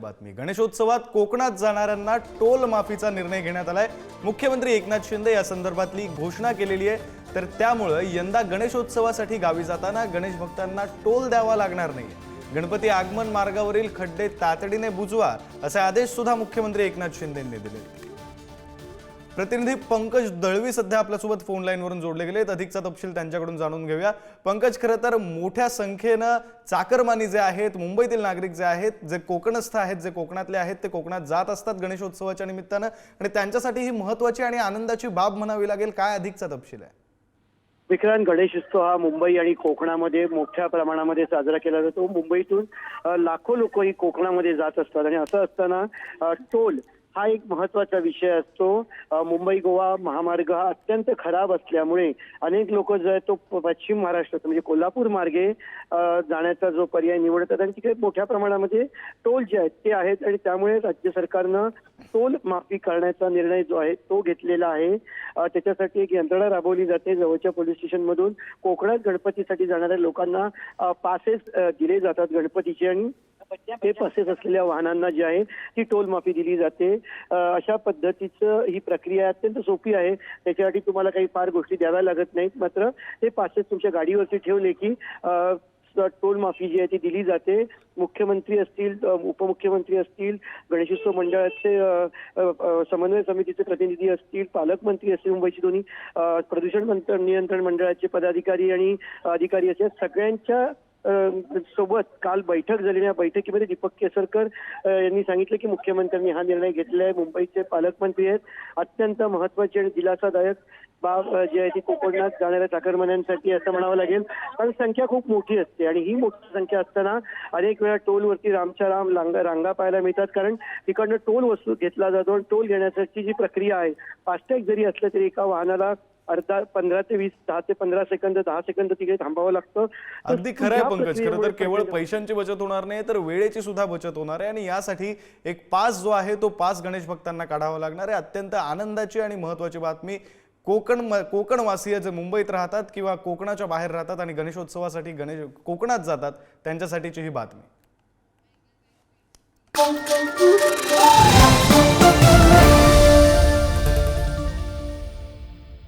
बातमी. गणेशोत्सवात कोकणात जाणाऱ्यांना टोल माफीचा निर्णय घेण्यात आलाय. मुख्यमंत्री एकनाथ शिंदे या संदर्भातली घोषणा केलेली आहे. तर त्यामुळं यंदा गणेशोत्सवासाठी गावी जाताना गणेश भक्तांना टोल द्यावा लागणार नाही. गणपती आगमन मार्गावरील खड्डे तातडीने बुजवा असे आदेश सुद्धा मुख्यमंत्री एकनाथ शिंदेंनी दिले प्रतिनिधी पंकज दळवी सध्या आपल्यासोबत फोन लाईनवरून जोडले गेलेत. अधिकचा तपशील त्यांच्याकडून जाणून घेऊया. पंकज खरं तर मोठ्या संख्येनं चाकरमानी जे आहेत मुंबईतील नागरिक जे आहेत जे कोकणस्थ आहेत जे कोकणातले आहेत ते कोकणात जात असतात गणेशोत्सवाच्या निमित्तानं. आणि त्यांच्यासाठी ही महत्वाची आणि आनंदाची बाब म्हणावी लागेल. काय अधिकचा तपशील आहे? विक्रांत गणेश उत्सव हा मुंबई आणि कोकणामध्ये मोठ्या प्रमाणामध्ये साजरा केला जातो. मुंबईतून लाखो लोक ही कोकणामध्ये जात असतात. आणि असं असताना टोल हा एक महत्त्वाचा विषय असतो. मुंबई गोवा महामार्ग हा अत्यंत खराब असल्यामुळे अनेक लोक जो आहे तो प- पश्चिम महाराष्ट्रात म्हणजे कोल्हापूर मार्गे जाण्याचा जो पर्याय निवडतात आणि तिकडे मोठ्या प्रमाणामध्ये टोल जे आहेत ते आहेत आणि त्यामुळे राज्य सरकारनं टोल माफी करण्याचा निर्णय जो आहे तो घेतलेला आहे. त्याच्यासाठी एक यंत्रणा राबवली जाते जवळच्या पोलीस स्टेशन मधून कोकणात गणपतीसाठी जाणाऱ्या लोकांना पासेस दिले जातात गणपतीचे आणि ते पासेस असलेल्या वाहनांना जी आहे ती टोल माफी दिली जाते. अशा पद्धतीचं ही प्रक्रिया अत्यंत सोपी आहे. त्याच्यासाठी तुम्हाला काही फार गोष्टी द्याव्या लागत नाहीत. मात्र ते पासेस तुमच्या गाडीवरती ठेवले की टोल माफी जी आहे ती दिली जाते. मुख्यमंत्री असतील उपमुख्यमंत्री असतील गणेशोत्सव मंडळाचे समन्वय समितीचे प्रतिनिधी असतील पालकमंत्री असतील मुंबईची दोन्ही प्रदूषण नियंत्रण मंडळाचे पदाधिकारी आणि अधिकारी अशा सगळ्यांच्या सोबत काल बैठक झाली या बैठकीमध्ये दीपक केसरकर यांनी सांगितलं की मुख्यमंत्र्यांनी हा निर्णय घेतलाय मुंबईचे पालकमंत्री आहेत. अत्यंत महत्वाची आणि दिलासादायक बाब जी आहे ती कोकणात जाणाऱ्या चाकरमान्यांसाठी असं म्हणावं लागेल. कारण संख्या खूप मोठी असते आणि ही मोठी संख्या असताना अनेक वेळा टोलवरती रामच्या राम रांगा रांगा पाहायला मिळतात. कारण तिकडनं टोल वस्तू घेतला जातो आणि टोल घेण्यासाठी जी प्रक्रिया आहे फास्टॅग जरी असलं तरी एका वाहनाला अर्धा पंधरा ते वीस दहा ते पंधरा सेकंद दहा सेकंद तिकडे थांबावं लागतं. अगदी खरं आहे पंकज खरं तर केवळ पैशांची बचत होणार नाही तर वेळेची सुद्धा बचत होणार आहे. आणि यासाठी एक पास जो आहे तो पास गणेश भक्तांना काढावा लागणार आहे. अत्यंत आनंदाची आणि महत्वाची बातमी कोकण कोकणवासीय जे मुंबईत राहतात किंवा कोकणाच्या बाहेर राहतात आणि गणेशोत्सवासाठी गणेश कोकणात जातात त्यांच्यासाठीची ही बातमी.